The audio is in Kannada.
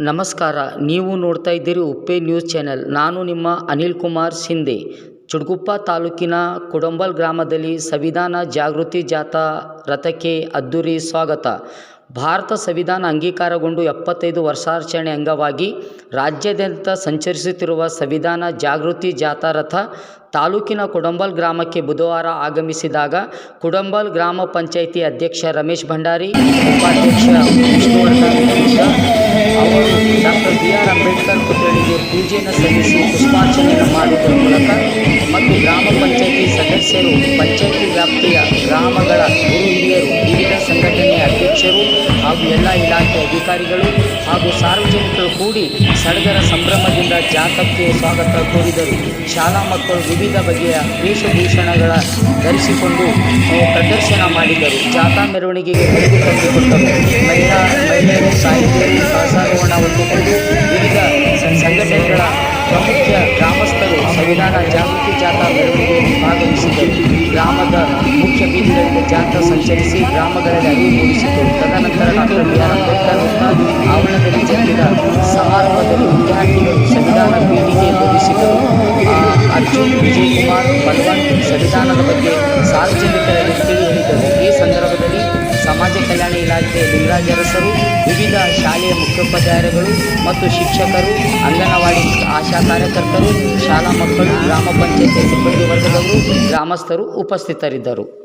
ನಮಸ್ಕಾರ, ನೀವು ನೋಡ್ತಾ ಇದ್ದೀರಿ ಉಪ್ಪೆ ನ್ಯೂಸ್ ಚಾನೆಲ್. ನಾನು ನಿಮ್ಮ ಅನಿಲ್ ಕುಮಾರ್ ಶಿಂದೆ ಚುಡ್ಗುಪ್ಪ ತಾಲೂಕಿನ ಕುಡಂಬಲ್ ಗ್ರಾಮದಲ್ಲಿ ಸಂವಿಧಾನ ಜಾಗೃತಿ ಜಾಥಾ ರಥಕ್ಕೆ ಅದ್ದೂರಿ ಸ್ವಾಗತ. ಭಾರತ ಸಂವಿಧಾನ ಅಂಗೀಕಾರಗೊಂಡು ಎಪ್ಪತ್ತೈದು ವರ್ಷಾಚರಣೆ ಅಂಗವಾಗಿ ರಾಜ್ಯಾದ್ಯಂತ ಸಂಚರಿಸುತ್ತಿರುವ ಸಂವಿಧಾನ ಜಾಗೃತಿ ಜಾಥಾ ರಥ ತಾಲೂಕಿನ ಕುಡಂಬಲ್ ಗ್ರಾಮಕ್ಕೆ ಬುಧವಾರ ಆಗಮಿಸಿದಾಗ ಕುಡಂಬಲ್ ಗ್ರಾಮ ಪಂಚಾಯಿತಿ ಅಧ್ಯಕ್ಷ ರಮೇಶ್ ಭಂಡಾರಿ, ಉಪಾಧ್ಯಕ್ಷ Vishnuvardhan doctor B R Ambedkar ಪುತ್ಥಳಿಗೆ ಪೂಜೆಯನ್ನು ಸಲ್ಲಿಸಿ ಪುಷ್ಪಾರ್ಚನೆಯನ್ನು ಮಾಡುವುದರ ಮೂಲಕ ಮತ್ತು ಗ್ರಾಮ ಪಂಚಾಯಿತಿ ಸದಸ್ಯರು, ಪಂಚಾಯಿತಿ ವ್ಯಾಪ್ತಿಯ ಗ್ರಾಮಗಳ ಗುರು ಹಿರಿಯರು, ವಿವಿಧ ಸಂಘಟನೆಯ ಅಧ್ಯಕ್ಷರು ಹಾಗೂ ಎಲ್ಲ ಇಲಾಖೆ ಅಧಿಕಾರಿಗಳು ಹಾಗೂ ಸಾರ್ವಜನಿಕರು ಕೂಡಿ ಸಡಗರ ಸಂಭ್ರಮದಿಂದ ಜಾಥಾಕ್ಕೆ ಸ್ವಾಗತ ಕೋರಿದರು. ಶಾಲಾ ಮಕ್ಕಳು ವಿವಿಧ ಬಗೆಯ ವೇಷಭೂಷಣಗಳ ಧರಿಸಿಕೊಂಡು ಪ್ರದರ್ಶನ ಮಾಡಿದರು. ಜಾಥಾ ಮೆರವಣಿಗೆಗೆ ತಂದುಕೊಟ್ಟರು. ಮಹಿಳಾ, ಮಹಿಳೆಯರು ಸಾಹಿತ್ಯರು ಸ- ಸಂಘಟನೆಗಳ ಪ್ರಮುಖ ಗ್ರಾಮಸ್ಥರು ಸಂವಿಧಾನ ಜಾಗೃತಿ ಜಾಥಾ ಮೆರವಣಿಗೆಯಲ್ಲಿ ಭಾಗವಹಿಸಿದ್ದರು ಗ್ರಾಮದ ಮುಖ್ಯ ಬೀದಿಗಳಿಂದ ಜಾಥಾ ಸಂಚರಿಸಿ ಗ್ರಾಮಗಳಲ್ಲಿ ಅರಿವು ಮೂಡಿಸಿದ್ದರು ತದನಂತರ ಡಾಕ್ಟರ್ ಬಿ ಆರ್ ಅಂಬೇಡ್ಕರ್ ವೃತ್ತ ಆವರಣದಲ್ಲಿ ಜರುಗಿದ ಸಮಾರಂಭದಲ್ಲಿ ವಿದ್ಯಾರ್ಥಿಗಳು ಸಂವಿಧಾನ ಪೀಠಿಗೆ ಬೋಧಿಸಿದರು ಅರ್ಜುನ್ ವಿಜಯ್ ಕುಮಾರ್ ಬಲವಂತ್ ಸಂವಿಧಾನದ ಬಗ್ಗೆ ಸಾರ್ವಜನಿಕರಲ್ಲಿ ಕಲ್ಯಾಣ ಇಲಾಖೆ ಲಿಂಗರಾಜ ಅರಸರು ವಿವಿಧ ಶಾಲೆಯ ಮುಖ್ಯೋಪಾಧ್ಯಾಯರುಗಳು ಮತ್ತು ಶಿಕ್ಷಕರು, ಅಂಗನವಾಡಿ ಆಶಾ ಕಾರ್ಯಕರ್ತರು, ಶಾಲಾ ಮಕ್ಕಳು, ಗ್ರಾಮ ಪಂಚಾಯತಿ ಸಿಬ್ಬಂದಿ ವರ್ಗದವರು, ಗ್ರಾಮಸ್ಥರು ಉಪಸ್ಥಿತರಿದ್ದರು.